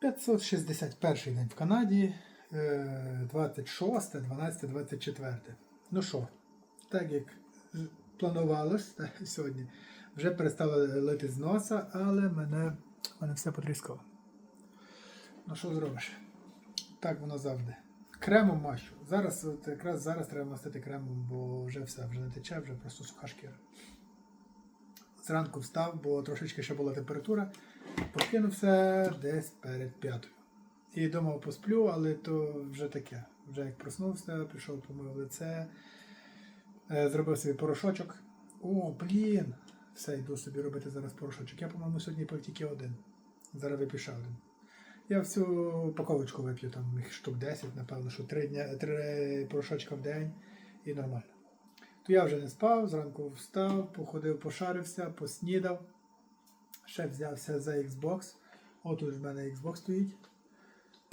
561 день в Канаді, е, 26, 12, 24. Ну що, так як планувалось сьогодні, вже перестало лити з носа, але мене, мене все потріскало. Ну що зробиш? Так воно завжди. Кремом мащу. Зараз, от якраз зараз треба мастити кремом, бо вже все, вже не тече, вже просто суха шкіра. Зранку встав, бо трошечки ще була температура. Покинувся десь перед п'ятою. І думав, посплю, але то вже таке. Вже як проснувся, прийшов, помив лице, е, зробив собі порошочок. О, блін! Все, йду собі робити зараз порошочок. Я, по-моєму, сьогодні пив тільки один. Зараз вип'ю ще один. Я всю упаковочку вип'ю, там їх штук 10, напевно, що 3, дня, 3 порошочка в день і нормально. То я вже не спав, зранку встав, походив, пошарився, поснідав. Ще взявся за Xbox. От в мене Xbox стоїть.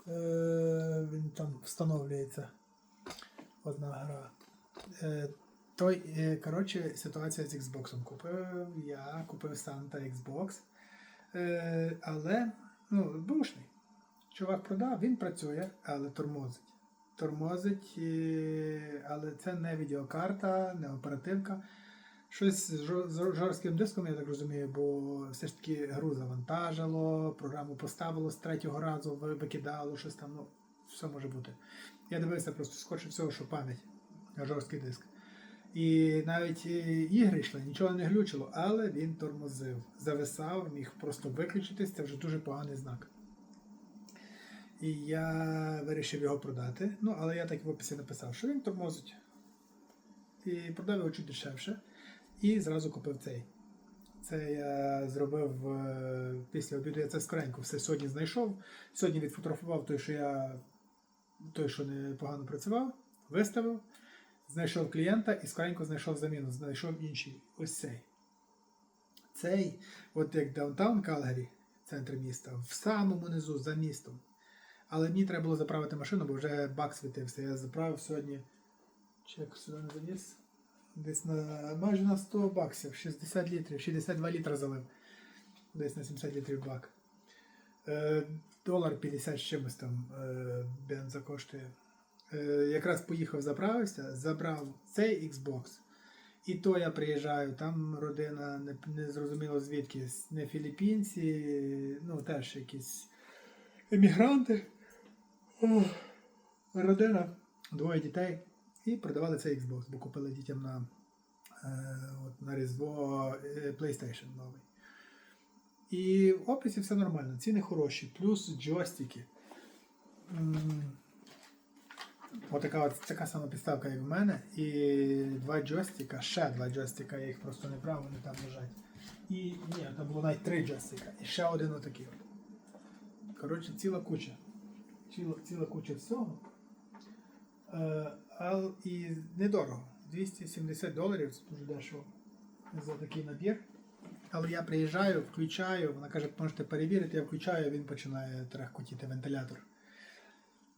Е, він там встановлюється. Одна гра. Е, той, е, коротше, ситуація з Xbox. Купив я, купив Santa Xbox. Е, але, ну, бушний. Чувак продав, він працює, але тормозить. Тормозить, але це не відеокарта, не оперативка. Щось з жорстким диском, я так розумію, бо все ж таки гру завантажило, програму поставило з третього разу, ви- викидало, щось там, ну, все може бути. Я дивився просто скорше всього, що пам'ять, жорсткий диск. І навіть е, ігри йшли, нічого не глючило, але він тормозив, зависав, міг просто виключитись, це вже дуже поганий знак. І я вирішив його продати. Ну, але я так в описі написав, що він тормозить. І продав його чуть дешевше. І зразу купив цей. Це я зробив е, після обіду, я це скоренько все сьогодні знайшов. Сьогодні відфотографував той, що я той, що непогано працював, виставив, знайшов клієнта і скоренько знайшов заміну, знайшов інший. Ось цей. Цей, от як даунтаун Калгарі, центр міста, в самому низу за містом. Але мені треба було заправити машину, бо вже бак світився. Я заправив сьогодні. Чек сюди не заніс. Десь на майже на 100 баксів, 60 літрів, 62 літра залив. Десь на 70 літрів бак. Е, долар 50 з чимось там е, бенза коштує. Е, якраз поїхав, заправився, забрав цей Xbox. І то я приїжджаю, там родина не, не зрозуміло звідки, не філіппінці, ну теж якісь емігранти. Ох, Родина, двоє дітей. І продавали цей Xbox, бо купили дітям на, е, от, на Різдво е, PlayStation новий. І в описі все нормально, ціни хороші, плюс джойстики. Отака от така сама підставка, як в мене. І два джойстика, ще два джойстика, я їх просто не брав, вони там лежать. І ні, там було навіть три джойстика. І ще один отакий. От. Коротше, ціла куча. Ціла, ціла куча всього. Е, і недорого. 270 доларів, це дуже дешево за такий набір. Але я приїжджаю, включаю, вона каже, можете перевірити, я включаю, він починає трахкотіти вентилятор.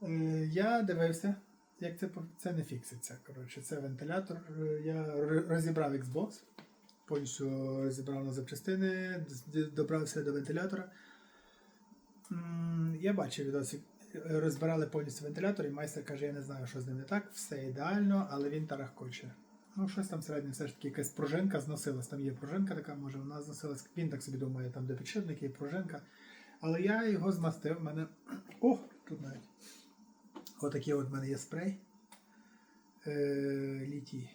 Е, я дивився, як це, це не фікситься. Коротше, це вентилятор. Е, Я розібрав Xbox, повністю розібрав на запчастини, добрався до вентилятора. Я бачив відосик. Розбирали повністю вентилятор, і майстер каже, я не знаю, що з ним не так, все ідеально, але він тарахкоче. Ну, щось там середньо все ж таки якась пружинка зносилась. Там є пружинка така, може вона зносилась. Він так собі думає, там де підшипник є пружинка. Але я його змастив. в мене. О, тут навіть. Отакий от в мене є спрей. Е, літій.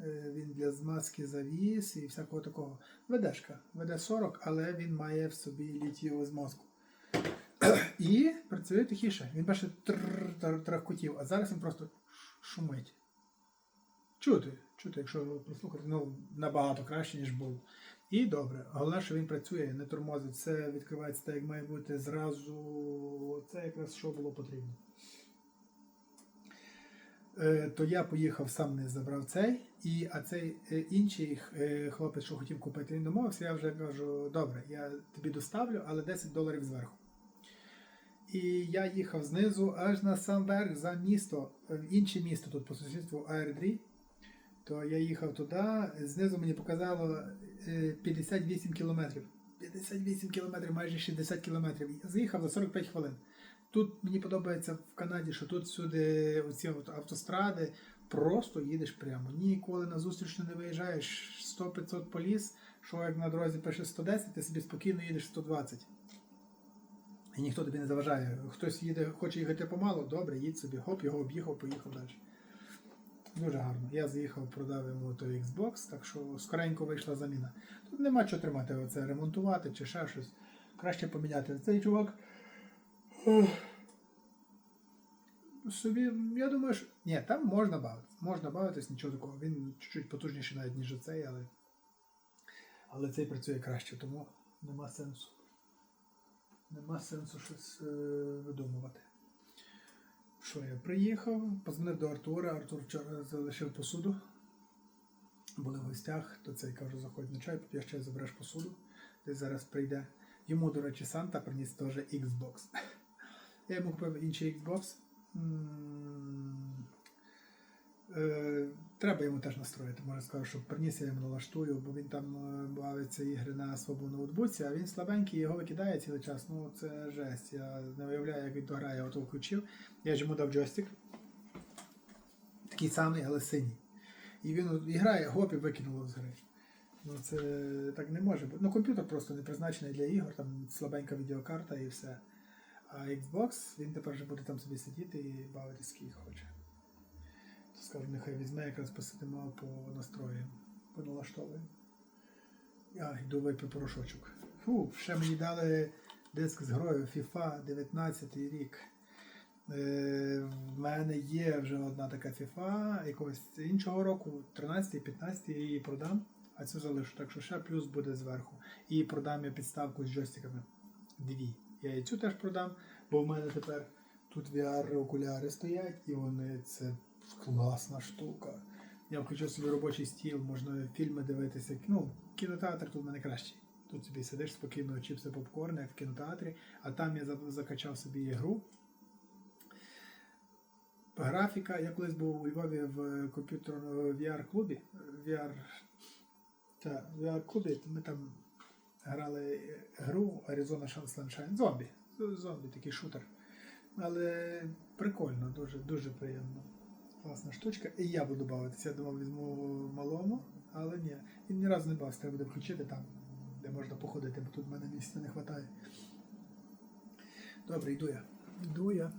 Е, він для змазки завіс і всякого такого. ВДшка. ВД-40, але він має в собі літієву змазку. І працює тихіше. Він перше трахкотів, а зараз він просто шумить. Чути, чути, якщо прослухати, ну набагато краще, ніж був. І добре. Головне, що він працює, не тормозить, все відкривається так, як має бути зразу. Це якраз що було потрібно. Е, то я поїхав сам не забрав цей, і, а цей е, інший е, хлопець, що хотів купити, він домовився, я вже кажу, добре, я тобі доставлю, але 10 доларів зверху. І я їхав знизу аж на сам верх за місто, в інше місто тут по сусідству Аердрі. То я їхав туди, знизу мені показало е, 58 кілометрів. 58 км, майже 60 км. Заїхав за 45 хвилин. Тут мені подобається в Канаді, що тут всюди оці автостради, просто їдеш прямо. Ніколи на зустрічну не виїжджаєш 100-500 по ліс, що як на дорозі пише 110, ти собі спокійно їдеш 120. І ніхто тобі не заважає. Хтось їде, хоче їхати помало, добре, їдь собі, хоп, його об'їхав, поїхав далі. Дуже гарно. Я заїхав, продав йому той Xbox, так що скоренько вийшла заміна. Тут нема що тримати, оце ремонтувати чи ще щось. Краще поміняти. Цей чувак. Собі, я думаю, що. Ні, там можна бавитись. Можна бавитись, нічого такого. Він чуть-чуть потужніший навіть, ніж оцей, але. Але цей працює краще, тому нема сенсу. Нема сенсу щось е, видумувати. Що я приїхав, позвонив до Артура. Артур вчора залишив посуду. Були в гостях, то цей кажу, заходь на чай, поп'єш чай, забереш посуду. Десь зараз прийде. Йому, до речі, Санта приніс теж Xbox. Я йому купив інший Xbox. Треба йому теж настроїти. Може скажу, що приніс я йому налаштую, бо він там е, бавиться ігри на своєму ноутбуці, а він слабенький, його викидає цілий час. Ну це жесть. Я не уявляю, як він то грає, включив. Я ж йому дав джойстик. Такий самий, але синій. І він і грає, гоп, і викинуло з гри. Ну це так не може бути. Ну комп'ютер просто не призначений для ігор, там слабенька відеокарта і все. А Xbox, він тепер вже буде там собі сидіти і бавитись скільки хоче. Скажу, нехай візьме, якраз посидимо по настрою, по налаштовуємо. Я йду випив порошочок. Фу, ще мені дали диск з грою FIFA 19 рік. Е, в мене є вже одна така FIFA якогось іншого року, 13-15 я її продам, а цю залишу. Так що ще плюс буде зверху. І продам я підставку з джойстиками. Дві. Я і цю теж продам, бо в мене тепер тут VR-окуляри стоять, і вони це класна штука. Я включив собі робочий стіл, можна фільми дивитися. Ну, кінотеатр тут в мене кращий. Тут собі сидиш спокійно, чіпси попкорн, як в кінотеатрі, а там я закачав собі ігру. Графіка, я колись був у Львові в комп'ютерному VR-клубі. VR, та, VR-клубі, ми там грали гру Arizona Sunshine. Зомбі. Зомбі, такий шутер. Але прикольно, дуже, дуже приємно. Класна штучка. І я буду бавитися. Я думав, візьму малому, але ні. Він ні разу не бавився, треба буде включити там, де можна походити, бо тут в мене місця не вистачає. Добре, йду я. Йду я.